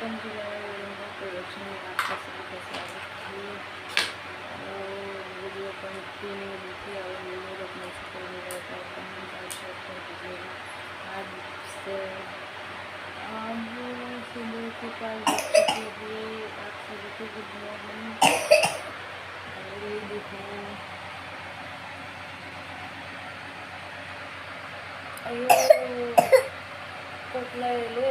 Welcome to production आपका सभी का स्वागत है वीडियो कंटिन्यू देखिए और वीडियो अपने से पहले रहता है कमेंट और शेयर कर दीजिएगा आज से आज सुबह के पाँच बज चुके हैं आप सभी को गुड मॉर्निंग और ये देखो अयो कटला ले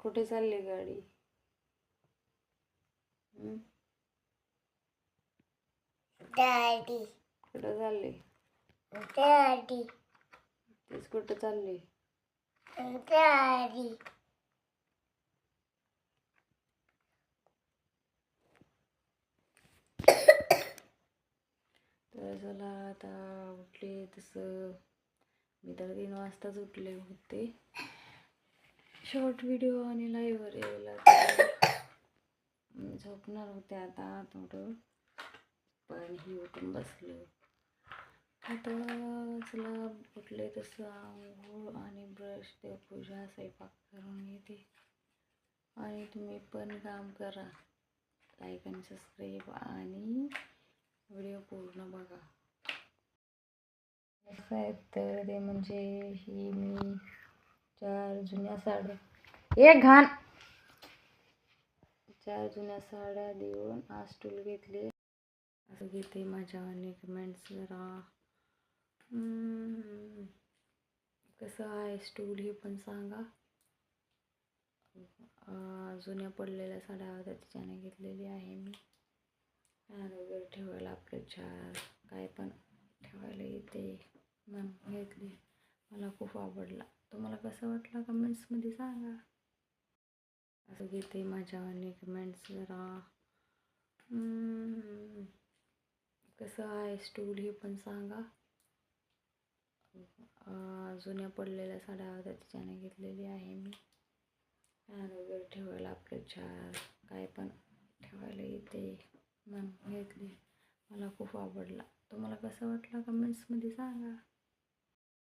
कुठे चालली गाडी? डॅडी कुठं चालली? डॅडी तीच कुठं चालली? डॅडी तर चला आता उठले तसं. मी तर तीन वाजताच उठले होते. शॉर्ट व्हिडिओ आणि लाईव्हवर यायला झोपणार होते आता थोडं. पण ही उठून बसले. आता चला उठले तसं आंघोळ आणि ब्रश देवपूजा स्वयंपाक करून घेते आणि तुम्ही पण काम करा. लाईक आणि सबस्क्राईब आणि व्हिडिओ पूर्ण बघा. कसं आहे तर ते म्हणजे ही मी चार जुन्या साड्या. एक घाण. चार जुन्या साड्या देऊन आज टूल घेतले. असं घेते माझ्या आणि कमेंट्स जरा. कसं आहे स्टूल हे पण सांगा. जुन्या पडलेल्या साड्या होत्या त्याच्याने घेतलेली आहे मी. फॅन वगैरे ठेवायला आपले चार. काय पण ठेवायला येते. मग घेतली. मला खूप आवडला. तुम्हाला कसं वाटलं कमेंट्समध्ये सांगा. असं घेते माझ्या आणि कमेंट्स जरा. कसं आहे स्टूल हे पण सांगा. जुन्या पडलेल्या साड्या होत्या त्याच्याने घेतलेली आहे मी. फॅन वगैरे ठेवायला आपले चार. काय पण ठेवायला येते. मग घेतली. मला खूप आवडला. तुम्हाला कसं वाटलं कमेंट्समध्ये सांगा.